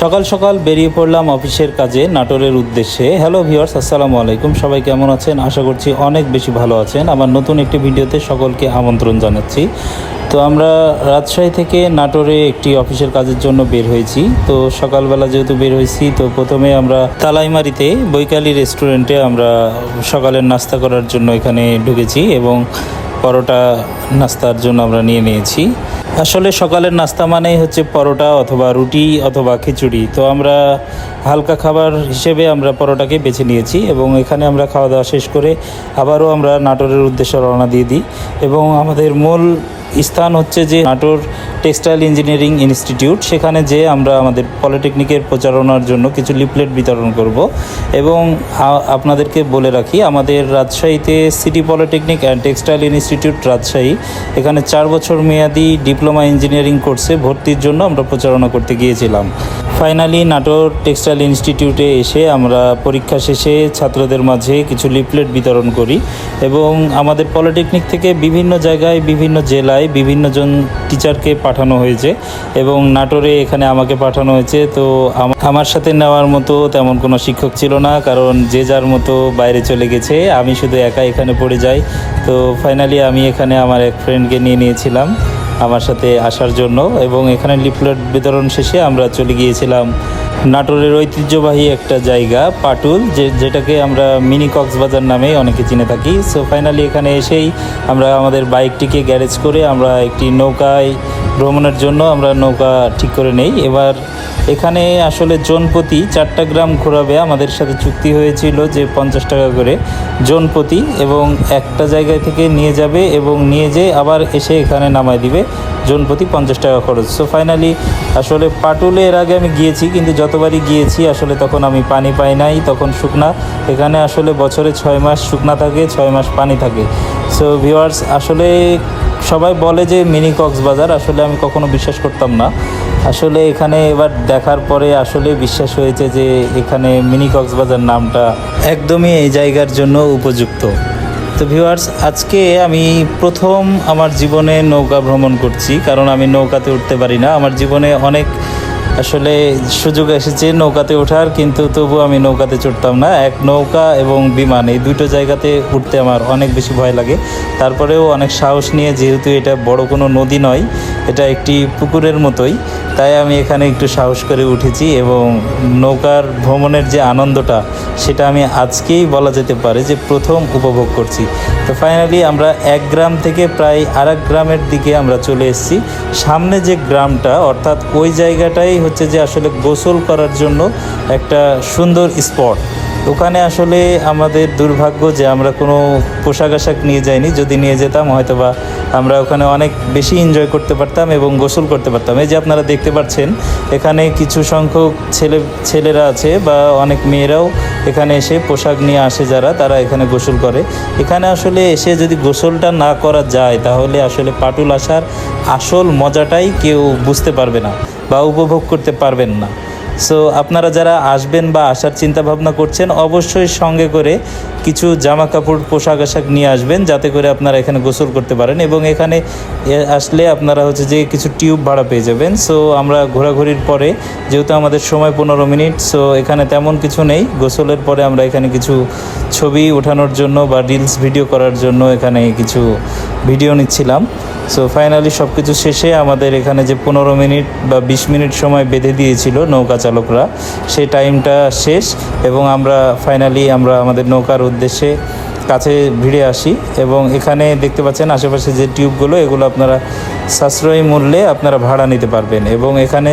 সকাল সকাল বেরিয়ে পড়লাম অফিসের কাজে নাটোরের উদ্দেশ্যে। হ্যালো ভিউয়ার্স আসসালামু আলাইকুম। সবাই কেমন আছেন? আশা করছি অনেক বেশি ভালো আছেন। আমার নতুন একটি ভিডিওতে সকলকে আমন্ত্রণ জানাচ্ছি। তো আমরা রাজশাহী থেকে নাটোরে একটি অফিসের কাজের জন্য বের হয়েছি। তো সকালবেলা যেহেতু বের হয়েছি, তো প্রথমে আমরা তালাইমারিতে বৈকালী রেস্টুরেন্টে আমরা সকালের নাস্তা করার জন্য এখানে ঢুকেছি এবং পরোটা নাস্তার জন্য আমরা নিয়ে নিয়েছি। আসলে সকালের নাস্তা মানেই হচ্ছে পরোটা অথবা রুটি অথবা খিচুড়ি। তো আমরা হালকা খাবার হিসেবে আমরা পরোটাকে বেছে নিয়েছি এবং এখানে আমরা খাওয়া দাওয়া শেষ করে আবারও আমরা নাটোরের উদ্দেশ্যে রওনা দিয়ে দিই। এবং আমাদের মূল স্থান হচ্ছে যে নাটোর টেক্সটাইল ইঞ্জিনিয়ারিং ইনস্টিটিউট। সেখানে যে আমরা আমাদের পলিটেকনিকের প্রচারণার জন্য কিছু লিফলেট বিতরণ করব এবং আপনাদেরকে বলে রাখি, আমাদের রাজশাহীতে city polytechnic and textile institute Rajshahi. এখানে চার বছর মেয়াদি ডিপ্লোমা ইঞ্জিনিয়ারিং কোর্সে ভর্তির জন্য আমরা প্রচারণা করতে গিয়েছিলাম। ফাইনালি নাটোর টেক্সটাইল ইনস্টিটিউটে এসে আমরা পরীক্ষা শেষে ছাত্রদের মাঝে কিছু লিফলেট বিতরণ করি এবং আমাদের পলিটেকনিক থেকে বিভিন্ন জায়গায়, বিভিন্ন জেলায় বিভিন্ন জন টিচারকে পাঠানো হয়েছে এবং নাটোরে এখানে আমাকে পাঠানো হয়েছে। তো আমার সাথে নেওয়ার মতো তেমন কোনো শিক্ষক ছিল না, কারণ যে যার মতো বাইরে চলে গেছে, আমি শুধু একা এখানে পড়ে যাই। তো ফাইনালি আমি এখানে আমার এক ফ্রেন্ডকে নিয়ে নিয়েছিলাম। আমার সাথে আসার জন্য এবং এখানে লিফলেট বিতরণ শেষে আমরা চলে গিয়েছিলাম নাটোরের ঐতিহ্যবাহী একটা জায়গা, পাটুল, যে যেটাকে আমরা মিনি কক্সবাজার নামে অনেকে চিনে থাকি। সো ফাইনালি এখানে এসেই আমরা আমাদের বাইকটিকে গ্যারেজ করে আমরা একটি নৌকায় ভ্রমণের জন্য আমরা নৌকা ঠিক করে নেই। এবার এখানে আসলে জনপ্রতি চারটা গ্রাম ঘোরাবে। আমাদের সাথে চুক্তি হয়েছিল যে পঞ্চাশ টাকা করে জনপ্রতি এবং একটা জায়গায় থেকে নিয়ে যাবে এবং নিয়ে যেয়ে আবার এসে এখানে নামায় দিবে। জনপ্রতি পঞ্চাশ টাকা খরচ। সো ফাইনালি আসলে পাটুলে এর আগে আমি গিয়েছি, কিন্তু যতবারই গিয়েছি, আসলে তখন আমি পানি পাই নাই। তখন শুকনা। এখানে আসলে বছরে ছয় মাস শুকনা থাকে, ছয় মাস পানি থাকে। সো ভিওয়ার্স আসলে সবাই বলে যে মিনি কক্সবাজার, আসলে আমি কখনো বিশ্বাস করতাম না। আসলে এখানে এবার দেখার পরে আসলে বিশ্বাস হয়েছে যে এখানে মিনি কক্সবাজার নামটা একদমই এই জায়গার জন্য উপযুক্ত। তো ভিউয়ার্স আজকে আমি প্রথম আমার জীবনে নৌকা ভ্রমণ করছি, কারণ আমি নৌকাতে উঠতে পারি না। আমার জীবনে অনেক আসলে সুযোগ এসেছে নৌকাতে ওঠার, কিন্তু তবু আমি নৌকাতে চড়তাম না। এক নৌকা এবং বিমান, এই দুটো জায়গাতে উঠতে আমার অনেক বেশি ভয় লাগে। তারপরেও অনেক সাহস নিয়ে, যেহেতু এটা বড় কোনো নদী নয়, এটা একটি পুকুরের মতোই, তাই আমি এখানে একটু সাহস করে উঠেছি এবং নৌকার ভ্রমণের যে আনন্দটা, সেটা আমি আজকেই বলা যেতে পারে যে প্রথম উপভোগ করছি। তো ফাইনালি আমরা এক গ্রাম থেকে প্রায় আর গ্রামের দিকে আমরা চলে এসেছি। সামনে যে গ্রামটা, অর্থাৎ ওই জায়গাটাই হচ্ছে যে আসলে গোসল করার জন্য একটা সুন্দর স্পট। ওখানে আসলে আমাদের দুর্ভাগ্য যে আমরা কোনো পোশাক আশাক নিয়ে যাইনি। যদি নিয়ে যেতাম হয়তো বা আমরা ওখানে অনেক বেশি এনজয় করতে পারতাম এবং গোসল করতে পারতাম। এই যে আপনারা দেখতে পাচ্ছেন, এখানে কিছু সংখ্যক ছেলে, ছেলেরা আছে বা অনেক মেয়েরাও এখানে এসে পোশাক নিয়ে আসে যারা, তারা এখানে গোসল করে। এখানে আসলে এসে যদি গোসলটা না করা যায়, তাহলে আসলে পাটুল আসার আসল মজাটাই কেউ বুঝতে পারবে না। বা উপভোগ করতে পারবেন না। সো আপনারা যারা আসবেন বা আসার চিন্তা ভাবনা করছেন, অবশ্যই সঙ্গে করে কিছু জামা কাপড় পোশাক আশাক নিয়ে আসবেন, যাতে করে আপনারা এখানে গোসল করতে পারেন এবং এখানে আসলে আপনারা হচ্ছে যে কিছু টিউব ভাড়া পেয়ে যাবেন। সো আমরা ঘোরাঘুরির পরে, যেহেতু আমাদের সময় পনেরো মিনিট সো এখানে তেমন কিছু নেই। গোসলের পরে আমরা এখানে কিছু ছবি ওঠানোর জন্য বা রিলস ভিডিও করার জন্য এখানে কিছু ভিডিও নিচ্ছিলাম। সো ফাইনালি সব কিছু শেষে আমাদের এখানে যে পনেরো মিনিট বা বিশ মিনিট সময় বেঁধে দিয়েছিল নৌকা চালকরা, সেই টাইমটা শেষ এবং আমরা ফাইনালি আমরা আমাদের নৌকার উদ্দেশ্যে কাছে ভিড়ে আসি এবং এখানে দেখতে পাচ্ছেন আশেপাশে যে টিউবগুলো, এগুলো আপনারা সাশ্রয়ী মূল্যে আপনারা ভাড়া নিতে পারবেন এবং এখানে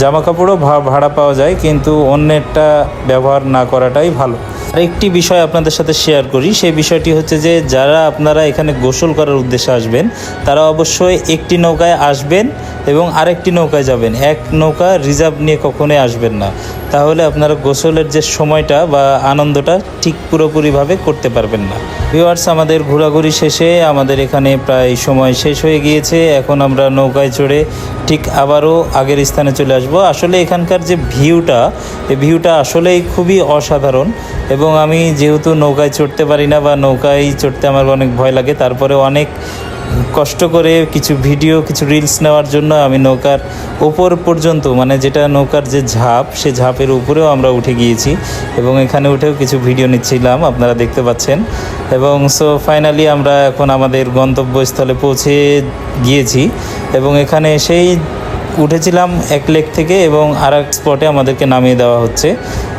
জামা কাপড়ও ভাড়া পাওয়া যায়, কিন্তু অন্যেরটা ব্যবহার না করাটাই ভালো। আরেকটি বিষয় আপনাদের সাথে শেয়ার করি। সেই বিষয়টি হচ্ছে যে, যারা আপনারা এখানে গোসল করার উদ্দেশ্যে আসবেন, তারা অবশ্যই একটি নৌকায় আসবেন এবং আরেকটি নৌকায় যাবেন। এক নৌকা রিজার্ভ নিয়ে কখনোই আসবেন না। তাহলে আপনারা গোসলের যে সময়টা বা আনন্দটা ঠিক পুরোপুরিভাবে করতে পারবেন না। ভিউয়ার্স আমাদের ঘোরাঘুরি শেষে আমাদের এখানে প্রায় সময় শেষ হয়ে গিয়েছে। এখন আমরা নৌকায় চড়ে ঠিক আবারও আগের স্থানে চলে আসব। আসলে এখানকার যে ভিউটা, এই ভিউটা আসলেই খুবই অসাধারণ এবং আমি যেহেতু নৌকায় চড়তে পারি না বা নৌকায় চড়তে আমার অনেক ভয় লাগে তারপরে অনেক কষ্ট করে কিছু ভিডিও, কিছু রিলস নেওয়ার জন্য আমি নৌকার ওপর পর্যন্ত মানে যেটা নৌকার যে ঝাঁপ, সে ঝাঁপের উপরেও আমরা উঠে গিয়েছি এবং এখানে উঠেও কিছু ভিডিও নিচ্ছিলাম, আপনারা দেখতে পাচ্ছেন। এবং সো ফাইনালি আমরা এখন আমাদের গন্তব্যস্থলে পৌঁছে গিয়েছি এবং এখানে এসেই উঠেছিলাম এক লেক থেকে এবং আর এক স্পটে আমাদেরকে নামিয়ে দেওয়া হচ্ছে।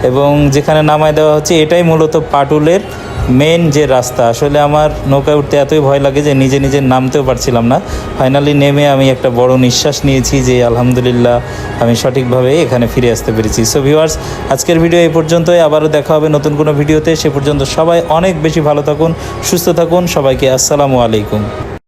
এবং যেখানে নামায় দেওয়া হচ্ছে, এটাই মূলত পাটুলের মেন যে রাস্তা, আসলে আমার নৌকায় উঠতে এতই ভয় লাগে যে নিজে নিজে নামতেও পারছিলাম না। ফাইনালি নেমে আমি একটা বড় নিঃশ্বাস নিয়েছি যে আলহামদুলিল্লাহ আমি সঠিকভাবে এখানে ফিরে আসতে পেরেছি। সো ভিউয়ার্স আজকের ভিডিও এই পর্যন্তই। আবারও দেখা হবে নতুন কোনো ভিডিওতে সে পর্যন্ত সবাই অনেক বেশি ভালো থাকুন, সুস্থ থাকুন। সবাইকে আসসালামু আলাইকুম।